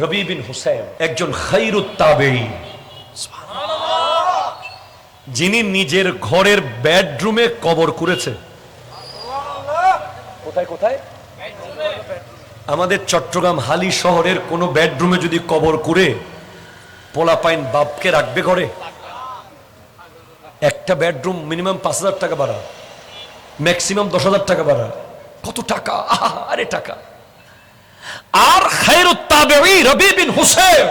রবি বিন হুসেন একজন খাইরুত যিনি নিজের ঘরের বেডরুমে কবর করেছে। কোথায় কোথায়? আমাদের চট্টগ্রাম হালি শহরের কোনো বেডরুমে যদি কবর করে, পোলাপাইন বাপকে রাখবে ঘরে? একটা বেডরুম মিনিমাম পাঁচ হাজার টাকা ভাড়া, ম্যাক্সিমাম দশ হাজার টাকা ভাড়া। কত টাকা? আরে টাকা। আর তাবেঈ রবি বিন হুসেন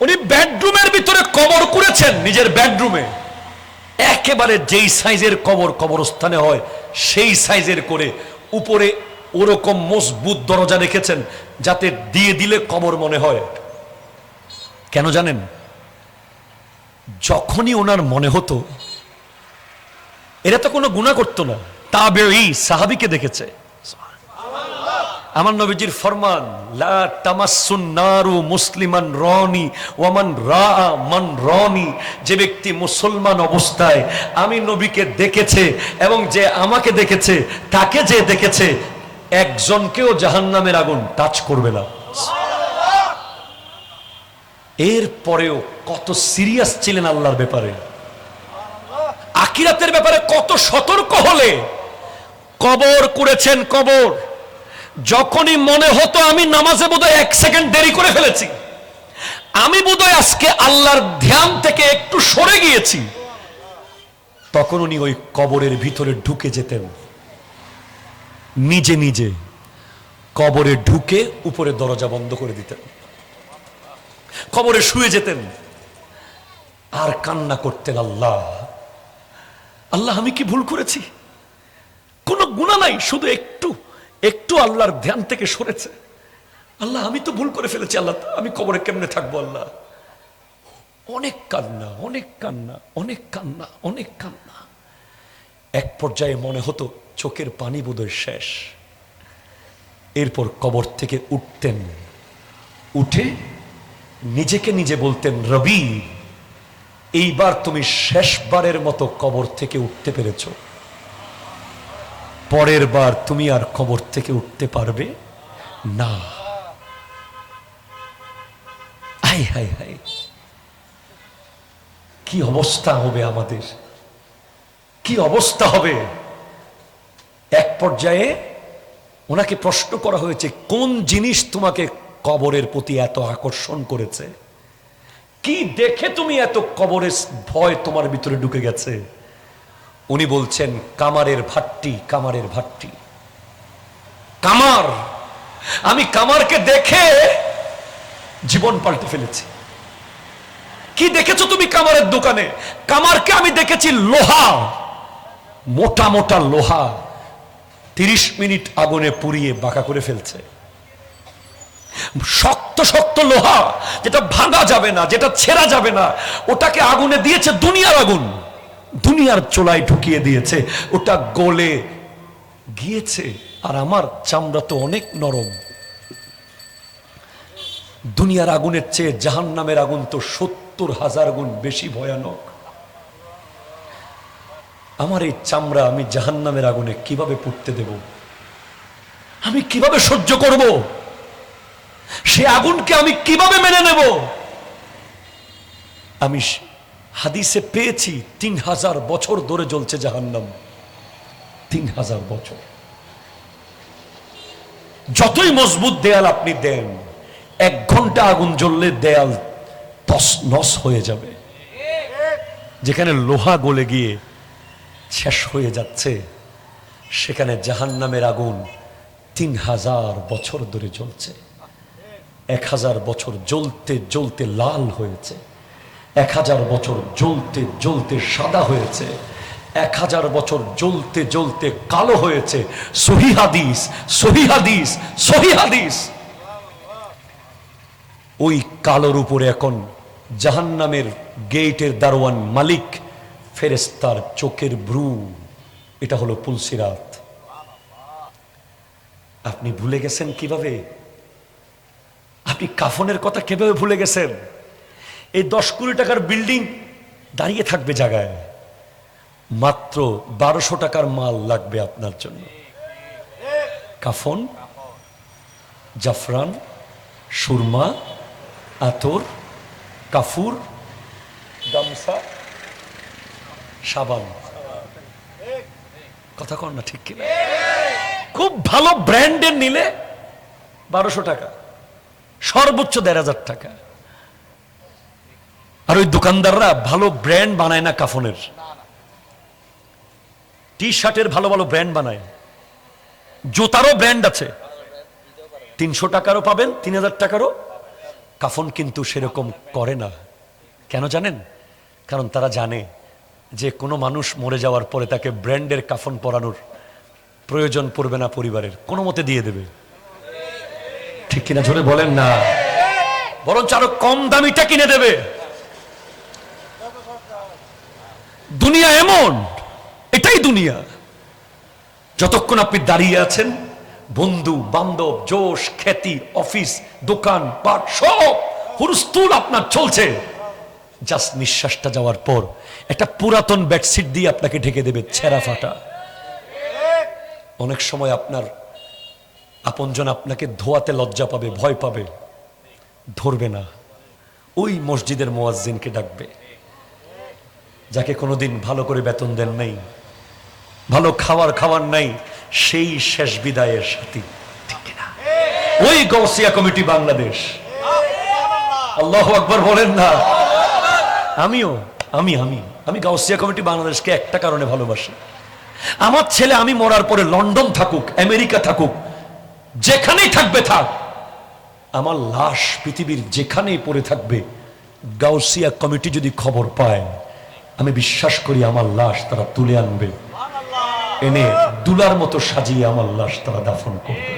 উনি বেডরুমের ভিতরে কবর করেছেন নিজের বেডরুমে। একেবারে যেই সাইজের কবর কবরস্থানে হয়, সেই সাইজের করে উপরে ওরকম মজবুত দরজা রেখেছেন যাতে দিয়ে দিলে কবর মনে হয়। কেন জানেন? যখনই ওনার মনে হতো, এরা তো কোনো গুণা করতো না। তাবে সাহাবিকে দেখেছে। আমার নবীজির ফরমান, লা তামাসসুন নারু মুসলিমান রনি ওয়ামান রা মান রনি যে ব্যক্তি মুসলমান অবস্থায় আমি নবীকে দেখেছে এবং যে আমাকে দেখেছে, তাকে যে দেখেছে, একজনকেও জাহান্নামের আগুন টাচ করবে না। এর পরেও কত সিরিয়াস ছিলেন আল্লাহর ব্যাপারে। আকিরাতের ব্যাপারে কত সতর্ক হলে কবর করেছেন কবর। যখনই মনে হতো আমি নামাজে বোধহয় এক সেকেন্ড দেরি করে ফেলেছি, আমি বোধহয় আজকে আল্লাহর ধ্যান থেকে একটু সরে গিয়েছি, তখন উনি ওই কবরের ভিতরে ঢুকে যেতেন। নিজে নিজে কবরে ঢুকে উপরে দরজা বন্ধ করে দিতেন। কবরে শুয়ে যেতেন। আর কান্না করতেন, আল্লাহ আল্লাহ, আমি কি ভুল করেছি? কোনো গুণা নাই, শুধু একটু একটু আল্লাহর ধ্যান থেকে সরেছে। আল্লাহ, আমি তো ভুল করে ফেলেছি, আল্লাহ, আমি কবরে কেমনে থাকব, আল্লাহ? অনেক কান্না অনেক কান্না অনেক কান্না অনেক কান্না। এক পর্যায়ে মনে হতো চোখের পানি বোধহয় শেষ। এরপর কবর থেকে উঠতেন, উঠে নিজেকে নিজে বলতেন, রবি, এইবার তুমি শেষবারের মতো কবর থেকে উঠতে পেরেছ। পরের বার তুমি আর কবর থেকে উঠতে পারবে না। Hi hi hi. কি অবস্থা হবে আমাদের? কি অবস্থা হবে? এক পর্যায়ে ওনাকে প্রশ্ন করা হয়েছে, কোন জিনিস তোমাকে কবরের প্রতি এত আকর্ষণ করেছে? কি দেখে তুমি এত কবরের ভয় তোমার ভিতরে ঢুকে গেছে? উনি বলছেন, কামারের ভাট্টি কামারের ভাট্টি। কামার! আমি কামারকে দেখে জীবন পাল্টে ফেলেছি। কি দেখেছ তুমি কামারের দোকানে? কামারকে আমি দেখেছি লোহা। মোটা মোটা লোহা। তিরিশ মিনিট আগুনে পুড়িয়ে বাঁকা করে ফেলছে। শক্ত শক্ত লোহা, যেটা ভাঙা যাবে না, যেটা ছেঁড়া যাবে না, ওটাকে আগুনে দিয়েছে দুনিয়ার আগুন। দুনিয়ার চোলায় ঢুকিয়ে দিয়েছে, ওটা গলে গিয়েছে, আর আমার চামড়া তো অনেক নরম। দুনিয়ার আগুনের চেয়ে জাহান নামের আগুন তো সত্তর হাজার গুণ বেশি ভয়ানক। আমার এই চামড়া আমি জাহান নামের আগুনে কীভাবে পুড়তে দেব? আমি কীভাবে সহ্য করব? সে আগুনকে আমি কীভাবে মেনে নেব? আমি হাদিসে পেয়েছি তিন হাজার বছর ধরে জ্বলছে জাহান্নাম। তিন হাজার বছর। যতই মজবুত দেয়াল আপনি দেন, এক ঘণ্টা আগুন জ্বললে দেয়াল তস নস হয়ে যাবে। যেখানে লোহা গলে গিয়ে শেষ হয়ে যাচ্ছে, সেখানে জাহান্নামের আগুন তিন হাজার বছর ধরে জ্বলছে। এক হাজার বছর জ্বলতে জ্বলতে লাল হয়েছে। এক হাজার বছর জ্বলতে জ্বলতে সাদা হয়েছে, এক হাজার বছর জ্বলতে জ্বলতে কালো হয়েছে। সহি হাদিস সহি হাদিস সহি হাদিস। ওই কালোর উপরে এখন জাহান্নামের গেটের দারোয়ান মালিক ফেরেস্তার চোখের ব্রু এটা হলো পুলসিরাত। আপনি ভুলে গেছেন কীভাবে? আপনি কাফনের কথা কীভাবে ভুলে গেছেন? এই দশ কোটি টাকার বিল্ডিং দাঁড়িয়ে থাকবে জায়গায়। মাত্র বারোশো টাকার মাল লাগবে আপনার জন্য। কাফন, জাফরান, সুরমা, আতর, কাফুর, গামছা, সাবান। কথা কর না, ঠিক কিনা? খুব ভালো ব্র্যান্ডের নিলে বারোশো টাকা, সর্বোচ্চ দেড় হাজার টাকা। আর ওই দোকানদাররা ভালো ব্র্যান্ড বানায় না কাফনের। টি শার্টের ভালো ভালো ব্র্যান্ড বানায়। জুতারও ব্র্যান্ড আছে। তিনশো টাকারও পাবেন, তিন হাজার টাকারও। কাফন কিন্তু সেরকম করে না। কেন জানেন? কারণ তারা জানে যে কোনো মানুষ মরে যাওয়ার পরে তাকে ব্র্যান্ডের কাফন পরানোর প্রয়োজন পড়বে না পরিবারের। কোনো মতে দিয়ে দেবে। ঠিক কিনা জোরে বলেন না। বরঞ্চ আরও কম দামিটা কিনে দেবে। দুনিয়া এমন, এটাই দুনিয়া। যতক্ষণ আপনি দাঁড়িয়ে আছেন, বন্ধু, বান্ধব, জোশ, খ্যাতি, অফিস, দোকান, পাট, সব হুরস্তুল আপনার চলছে। জাস্ট নিঃশ্বাসটা যাওয়ার পর একটা পুরাতন বেডশিট দিয়ে আপনাকে ঢেকে দেবে ছেঁড়া ফাটা। অনেক সময় আপনার আপনজন আপনাকে ধোয়াতে লজ্জা পাবে, ভয় পাবে। ধরবে না। ওই মসজিদের মোয়াজ্জিনকে ডাকবে। যাকে কোনোদিন ভালো করে বেতন দেন নাই, ভালো খাওয়ার খাওয়ার নাই, সেই শেষ বিদায়ের সাথী? ওই গৌসিয়া কমিটি বাংলাদেশ। আল্লাহ আকবর বলেন না। আমিও, আমি আমি আমি গাউসিয়া কমিটি বাংলাদেশকে একটা কারণে ভালোবাসি। আমার ছেলে আমি মরার পরে লন্ডন থাকুক, আমেরিকা থাকুক, যেখানেই থাকবে থাক। আমার লাশ পৃথিবীর যেখানেই পড়ে থাকবে গাউসিয়া কমিটি যদি খবর পায় আমি বিশ্বাস করি আমার লাশ তারা তুলে আনবে। এনে দুলার মতো সাজিয়ে আমার লাশ তারা দাফন করবে।